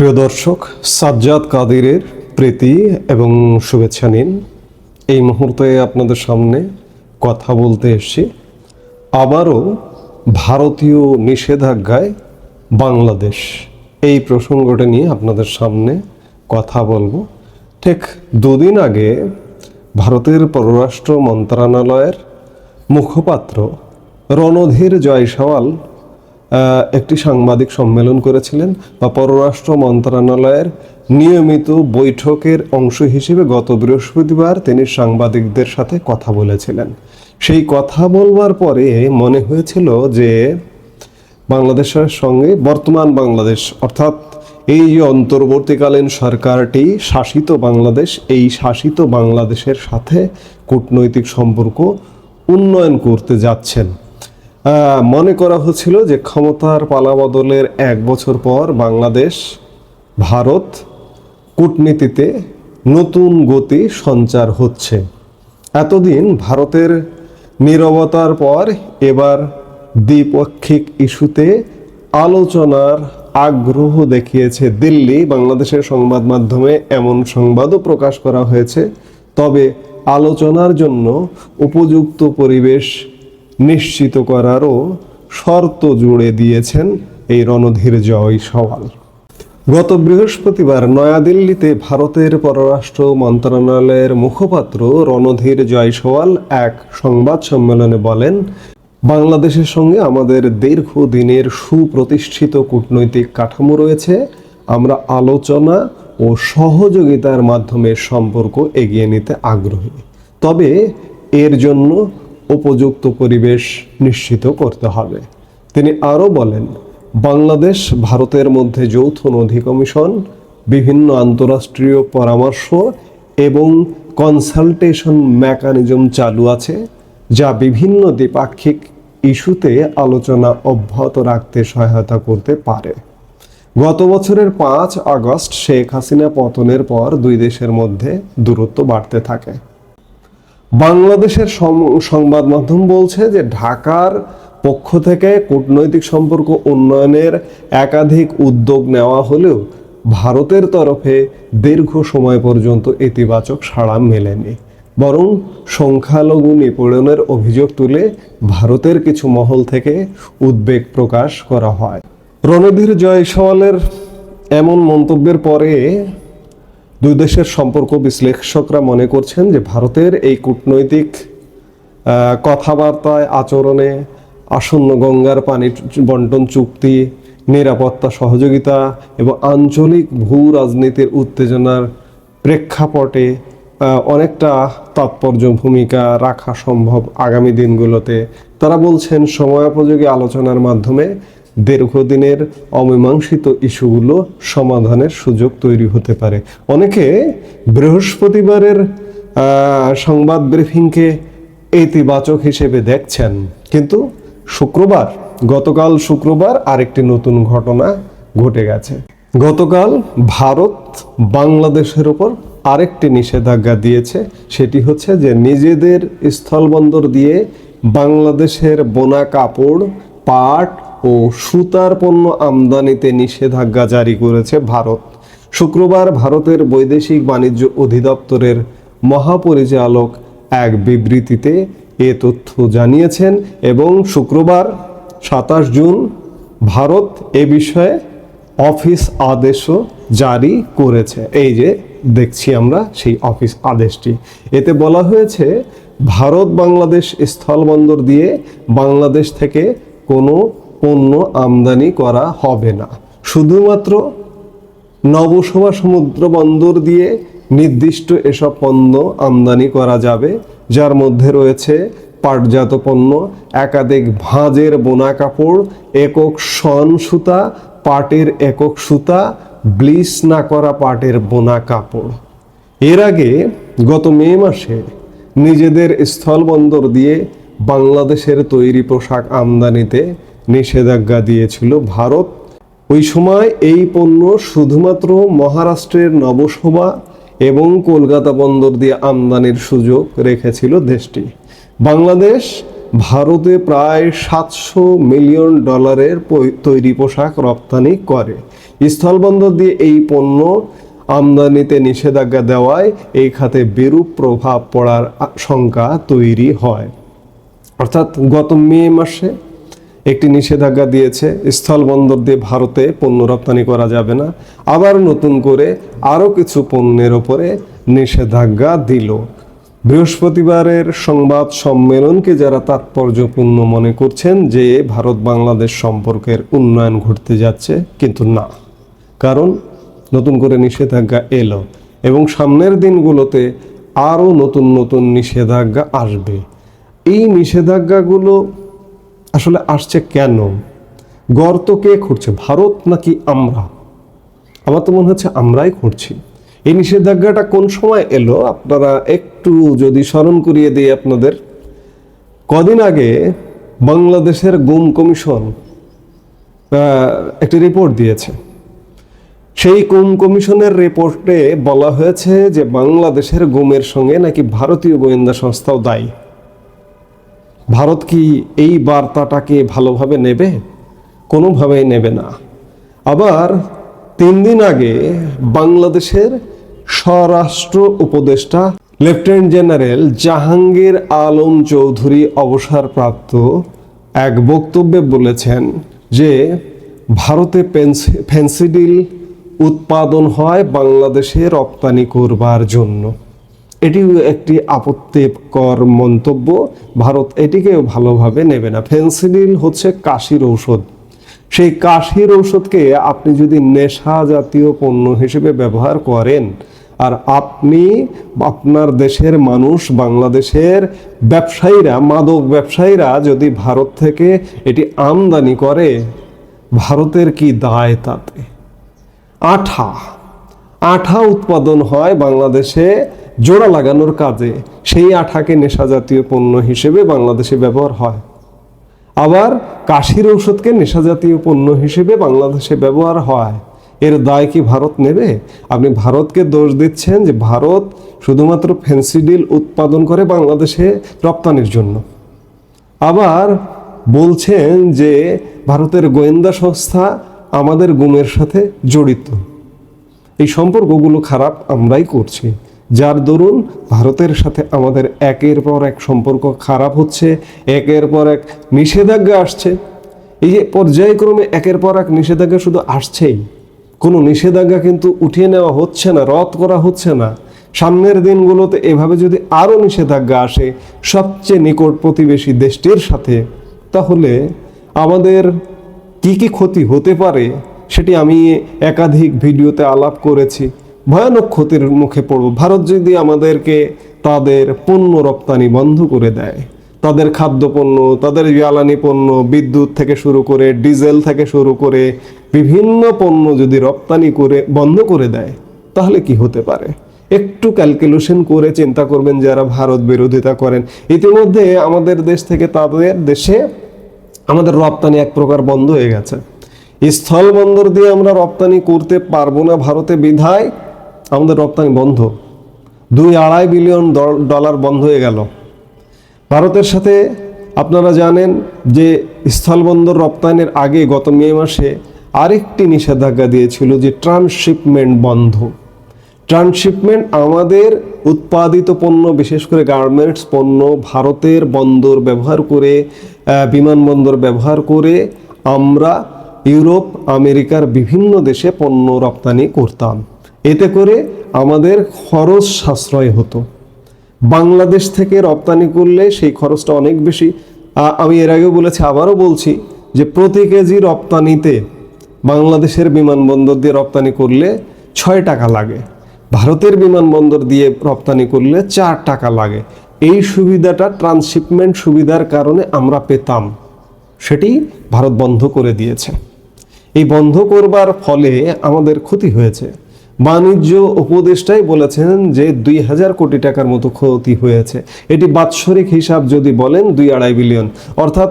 প্রিয় দর্শক, সাজ্জাদ কাদিরের প্রীতি এবং শুভেচ্ছা নিন। এই মুহূর্তে আপনাদের সামনে কথা বলতে এসেছি আবারও ভারতীয় নিষেধাজ্ঞায় বাংলাদেশ। এই প্রসঙ্গটা নিয়ে আপনাদের সামনে কথা বলব। ঠিক দুদিন আগে ভারতের পররাষ্ট্র মন্ত্রণালয়ের মুখপাত্র রণধীর জয়সওয়াল একটি সাংবাদিক সম্মেলন করেছিলেন বা পররাষ্ট্র মন্ত্রণালয়ের নিয়মিত বৈঠকের অংশ হিসেবে গত বৃহস্পতিবার তিনি সাংবাদিকদের সাথে কথা বলেছিলেন। সেই কথা বলবার পরে মনে হয়েছিল যে বাংলাদেশের সঙ্গে বর্তমান বাংলাদেশ, অর্থাৎ এই যে অন্তর্বর্তীকালীন সরকারটি শাসিত বাংলাদেশ, এই শাসিত বাংলাদেশের সাথে কূটনৈতিক সম্পর্ক উন্নয়ন করতে যাচ্ছেন। মনে করা হচ্ছিল যে ক্ষমতার পালাবদলের এক বছর পর বাংলাদেশ, ভারত কূটনীতিতে নতুন গতি সঞ্চার হচ্ছে। এতদিন ভারতের নিরবতার পর এবার দ্বিপাক্ষিক ইস্যুতে আলোচনার আগ্রহ দেখিয়েছে দিল্লি। বাংলাদেশের সংবাদ মাধ্যমে এমন সংবাদও প্রকাশ করা হয়েছে। তবে আলোচনার জন্য উপযুক্ত পরিবেশ নিশ্চিত করারও শর্ত জুড়ে দিয়েছেন এই রণধীর জয় সওয়াল। গত বৃহস্পতিবার নয়াদিল্লিতে ভারতের পররাষ্ট্র মন্ত্রণালয়ের মুখপাত্র রণধীর জয়সওয়াল এক সংবাদ সম্মেলনে বলেন, বাংলাদেশের সঙ্গে আমাদের দীর্ঘদিনের সুপ্রতিষ্ঠিত কূটনৈতিক কাঠামো রয়েছে। আমরা আলোচনা ও সহযোগিতার মাধ্যমে সম্পর্ক এগিয়ে নিতে আগ্রহী। তবে এর জন্য উপযুক্ত পরিবেশ নিশ্চিত করতে হবে। তিনি আরও বলেন, বাংলাদেশ ভারতের মধ্যে যৌথ নথি কমিশন, বিভিন্ন আন্তঃরাষ্ট্রীয় পরামর্শ এবং কনসালটেশন মেকানিজম চালু আছে, যা বিভিন্ন দ্বিপাক্ষিক ইস্যুতে আলোচনা অব্যাহত রাখতে সহায়তা করতে পারে। গত বছরের পাঁচ আগস্ট শেখ হাসিনা পতনের পর দুই দেশের মধ্যে দূরত্ব বাড়তে থাকে। বাংলাদেশের সংবাদ মাধ্যম বলছে যে ঢাকার পক্ষ থেকে কূটনৈতিক সম্পর্ক উন্নয়নের একাধিক উদ্যোগ নেওয়া হলেও ভারতের তরফে দীর্ঘ সময় পর্যন্ত ইতিবাচক সাড়া মেলেনি। বরং সংখ্যালঘু নিপীড়নের অভিযোগ তুলে ভারতের কিছু মহল থেকে উদ্বেগ প্রকাশ করা হয়। রণধীর জয়সওয়ালের এমন মন্তব্যের পরে দুই দেশের সম্পর্ক বিশ্লেষকরা মনে করছেন যে ভারতের এই কূটনৈতিক কথাবার্তায়, আচরণে আসন্ন গঙ্গার পানি বন্টন, চুক্তি, নিরাপত্তা, সহযোগিতা এবং আঞ্চলিক ভূ রাজনীতির উত্তেজনার প্রেক্ষাপটে অনেকটা তাৎপর্য ভূমিকা রাখা সম্ভব আগামী দিনগুলোতে। তারা বলছেন, সময়োপযোগী আলোচনার মাধ্যমে দীর্ঘদিনের অমীমাংসিত ইস্যুগুলো সমাধানের সুযোগ তৈরি হতে পারে। অনেকে বৃহস্পতিবারের সংবাদ ব্রিফিংকে ইতিবাচক হিসেবে দেখছেন। কিন্তু শুক্রবার, গতকাল শুক্রবার আরেকটি নতুন ঘটনা ঘটে গেছে। গতকাল ভারত বাংলাদেশের ওপর আরেকটি নিষেধাজ্ঞা দিয়েছে। সেটি হচ্ছে যে নিজেদের স্থলবন্দর দিয়ে বাংলাদেশের বোনা কাপড়, পাট ও সুতার পণ্য আমদানিতে নিষেধাজ্ঞা জারি করেছে ভারত। শুক্রবার ভারতের বৈদেশিক বাণিজ্য অধিদপ্তরের মহাপরিচালক এক বিবৃতিতে এ তথ্য জানিয়েছেন এবং শুক্রবার সাতাশ জুন ভারত এ বিষয়ে অফিস আদেশও জারি করেছে। এই যে দেখছি আমরা সেই অফিস আদেশটি। এতে বলা হয়েছে ভারত বাংলাদেশ স্থলবন্দর দিয়ে বাংলাদেশ থেকে কোনো পণ্য আমদানি করা হবে না। শুধুমাত্র নবসভা সমুদ্র বন্দর দিয়ে নির্দিষ্ট এসব পণ্য আমদানি করা যাবে, যার মধ্যে রয়েছে পাটজাত পণ্য, একাধিক ভাঁজের বোনা কাপড়, একক শন সুতা, পাটের একক সুতা, ব্লিচ না করা পাটের বোনা কাপড়। এর আগে গত মে মাসে নিজেদের স্থলবন্দর দিয়ে বাংলাদেশের তৈরি পোশাক আমদানিতে নিষেধাজ্ঞা দিয়েছিল ভারত। ওই সময় এই পণ্য শুধুমাত্র মহারাষ্ট্রের নবসভা এবং কলকাতা বন্দর দিয়ে আমদানির সুযোগ রেখেছিল দেশটি। বাংলাদেশ ভারতে প্রায় সাতশো মিলিয়ন ডলারের তৈরি পোশাক রপ্তানি করে। স্থলবন্দর দিয়ে এই পণ্য আমদানিতে নিষেধাজ্ঞা দেওয়ায় এই খাতে বিরূপ প্রভাব পড়ার শঙ্কা তৈরি হয়। অর্থাৎ গত মে মাসে একটি নিষেধাজ্ঞা দিয়েছে, স্থলবন্দর দিয়ে ভারতে পণ্য রপ্তানি করা যাবে না। আবার নতুন করে আরও কিছু পণ্যের ওপরে নিষেধাজ্ঞা দিল। বৃহস্পতিবারের সংবাদ সম্মেলনকে যারা তাৎপর্যপূর্ণ মনে করছেন যে ভারত বাংলাদেশ সম্পর্কের উন্নয়ন ঘটতে যাচ্ছে, কিন্তু না। কারণ নতুন করে নিষেধাজ্ঞা এলো এবং সামনের দিনগুলোতে আরও নতুন নতুন নিষেধাজ্ঞা আসবে। এই নিষেধাজ্ঞাগুলো আসলে আসছে কেন? গর্ত কে খুঁড়ছে, ভারত নাকি আমরা? আমার তো মনে হচ্ছে আমরাই করছি এই নিষেধাজ্ঞাটা কোন সময় এলো? আপনারা একটু যদি স্মরণ করিয়ে দিই আপনাদের। কদিন আগে বাংলাদেশের গুম কমিশন একটি রিপোর্ট দিয়েছে। সেই গুম কমিশনের রিপোর্টে বলা হয়েছে যে বাংলাদেশের গুমের সঙ্গে নাকি ভারতীয় গোয়েন্দা সংস্থাও দায়ী। ভারত কি এই বার্তাটাকে ভালোভাবে নেবে? কোনোভাবেই নেবে না। আবার তিন দিন আগে বাংলাদেশের স্বরাষ্ট্র উপদেষ্টা, লেফটেন্যান্ট জেনারেল জাহাঙ্গীর আলম চৌধুরী অবসরপ্রাপ্ত এক বক্তব্যে বলেছেন যে, ভারতে ফেন্সিডিল উৎপাদন হয় বাংলাদেশে রপ্তানি করবার জন্য। এটিও একটি আপত্তিকর মন্তব্য। ভারত এটিকেও ভালোভাবে নেবে না। ফেন্সিডিল হচ্ছে কাশির ঔষধ। সেই কাশির ঔষধকে আপনি যদি নেশা জাতীয় পণ্য হিসেবে ব্যবহার করেন, আর আপনি আপনার দেশের মানুষ, বাংলাদেশের ব্যবসায়ীরা, মাদক ব্যবসায়ীরা যদি ভারত থেকে এটি আমদানি করে, ভারতের কি দায় তাতে? আঠা। আঠা উৎপাদন হয় বাংলাদেশে জোড়া লাগানোর কাজে সেই আঠাকে নেশা জাতীয় পণ্য হিসেবে বাংলাদেশে ব্যবহার হয়। আবার কাশির ঔষধকে নেশা জাতীয় পণ্য হিসেবে বাংলাদেশে ব্যবহার হয়। এর দায় কি ভারত নেবে? আপনি ভারতকে দোষ দিচ্ছেন যে ভারত শুধুমাত্র ফেন্সিডিল উৎপাদন করে বাংলাদেশে রপ্তানির জন্য। আবার বলছেন যে ভারতের গোয়েন্দা সংস্থা আমাদের গুমের সাথে জড়িত। এই সম্পর্কগুলো খারাপ আমরাই করছি। যার দরুন ভারতের সাথে আমাদের একের পর এক সম্পর্ক খারাপ হচ্ছে, একের পর এক নিষেধাজ্ঞা আসছে। এই যে পর্যায়ক্রমে একের পর এক নিষেধাজ্ঞা শুধু আসছেই, কোনো নিষেধাজ্ঞা কিন্তু উঠিয়ে নেওয়া হচ্ছে না, রদ করা হচ্ছে না। সামনের দিনগুলোতে এভাবে যদি আরও নিষেধাজ্ঞা আসে সবচেয়ে নিকট প্রতিবেশী দেশটির সাথে, তাহলে আমাদের কি কি ক্ষতি হতে পারে সেটি আমি একাধিক ভিডিওতে আলাপ করেছি। ভয়ানক ক্ষতির মুখে পড়ব। ভারত যদি আমাদেরকে তাদের পণ্য রপ্তানি বন্ধ করে দেয়, তাদের খাদ্যপণ্য, তাদের জ্বালানি পণ্য, বিদ্যুৎ থেকে শুরু করে, ডিজেল থেকে শুরু করে, বিভিন্ন পণ্য যদি রপ্তানি করে, বন্ধ করে দেয়, তাহলে কি হতে পারে? একটু ক্যালকুলেশন করে চিন্তা করবেন যারা ভারত বিরোধিতা করেন। ইতিমধ্যে আমাদের দেশ থেকে তাদের দেশে আমাদের রপ্তানি এক প্রকার বন্ধ হয়ে গেছে। স্থল বন্দর দিয়ে আমরা রপ্তানি করতে পারব না ভারতে বিধায়। আমাদের রপ্তানি বন্ধ। দুই আড়াই বিলিয়ন ডল- ডলার বন্ধ হয়ে গেল। ভারতের সাথে আপনারা জানেন যে স্থলবন্দর রপ্তানির আগে গত মে মাসে আরেকটি নিষেধাজ্ঞা দিয়েছিল যে ট্রান্সশিপমেন্ট বন্ধ। ট্রান্সশিপমেন্ট আমাদের উৎপাদিত পণ্য, বিশেষ করে গার্মেন্টস পণ্য, ভারতের বন্দর ব্যবহার করে বিমানবন্দর ব্যবহার করে আমরা ইউরোপ, আমেরিকার বিভিন্ন দেশে পণ্য রপ্তানি করতাম। এতে করে আমাদের খরচ সাশ্রয় হতো। বাংলাদেশ থেকে রপ্তানি করলে সেই খরচটা অনেক বেশি। আমি এর আগেও বলেছি, আবারও বলছি যে প্রতি কেজি রপ্তানিতে বাংলাদেশের বিমানবন্দর দিয়ে রপ্তানি করলে ছয় টাকা লাগে। ভারতের বিমানবন্দর দিয়ে রপ্তানি করলে চার টাকা লাগে। এই সুবিধাটা ট্রান্সশিপমেন্ট সুবিধার কারণে আমরা পেতাম। সেটি ভারত বন্ধ করে দিয়েছে। এই বন্ধ করবার ফলে আমাদের ক্ষতি হয়েছে। বাণিজ্য উপদেষ্টাই বলেছেন যে দুই হাজার কোটি টাকার মতো ক্ষতি হয়েছে। এটি বাৎসরিক হিসাব যদি বলেন দুই আড়াই বিলিয়ন। অর্থাৎ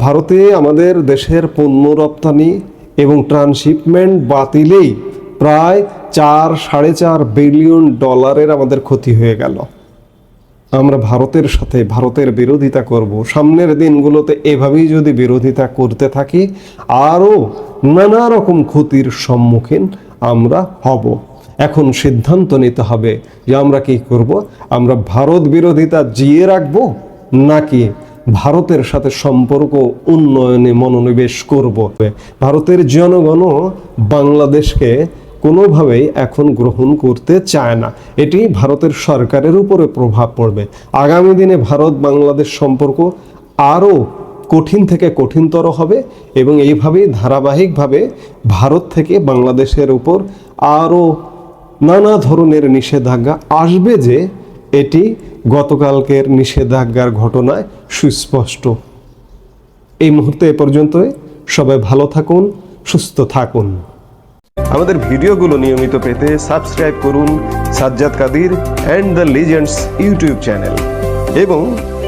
ভারতে আমাদের দেশের পণ্য রপ্তানি এবং ট্রান্সশিপমেন্ট বাতিলেই প্রায় চার, সাড়ে চার বিলিয়ন ডলারের আমাদের ক্ষতি হয়ে গেল। আমরা ভারতের সাথে, ভারতের বিরোধিতা করব। সামনের দিনগুলোতে এভাবেই যদি বিরোধিতা করতে থাকি, আরও নানা রকম ক্ষতির সম্মুখীন আমরা হব। এখন সিদ্ধান্ত নিতে হবে যে আমরা কি করব? আমরা ভারত বিরোধিতা জিয়ে রাখব নাকি ভারতের সাথে সম্পর্ক উন্নয়নে মনোনিবেশ করব? ভারতের জনগণও বাংলাদেশকে কোনোভাবেই এখন গ্রহণ করতে চায় না। এটি ভারতের সরকারের উপরে প্রভাব পড়বে। আগামী দিনে ভারত বাংলাদেশ সম্পর্ক আরও কঠিন থেকে কঠিনতর হবে এবং এইভাবেই ধারাবাহিকভাবে ভারত থেকে বাংলাদেশের উপর আরও নানা ধরনের নিষেধাজ্ঞা আসবে যে এটি গতকালকের নিষেধাজ্ঞার ঘটনায় সুস্পষ্ট। এই মুহূর্তে এ পর্যন্তই। সবাই ভালো থাকুন, সুস্থ থাকুন। আমাদের ভিডিওগুলো নিয়মিত পেতে সাবস্ক্রাইব করুন Sajjad Kadir and the legends YouTube channel এবং